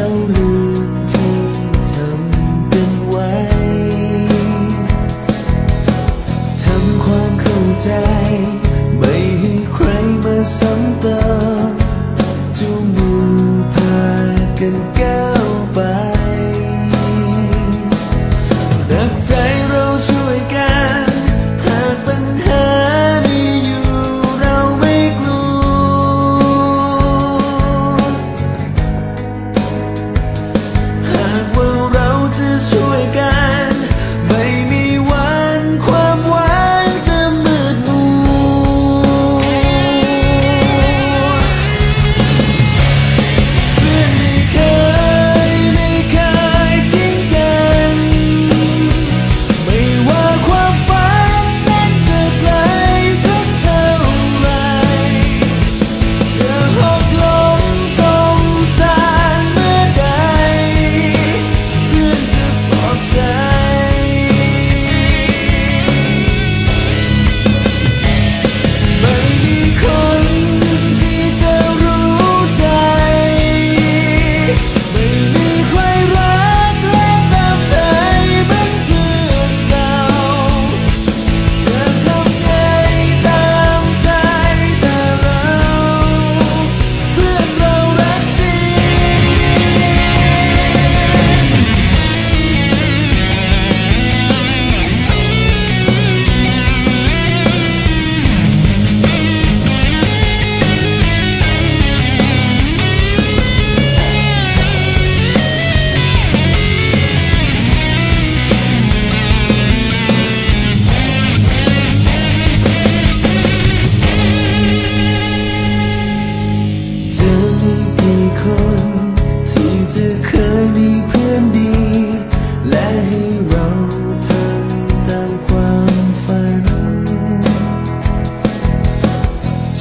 แล้ลืมที่ทำกันไว้ทำความเข้าใจ ไม่ให้ใครมาซ้ำ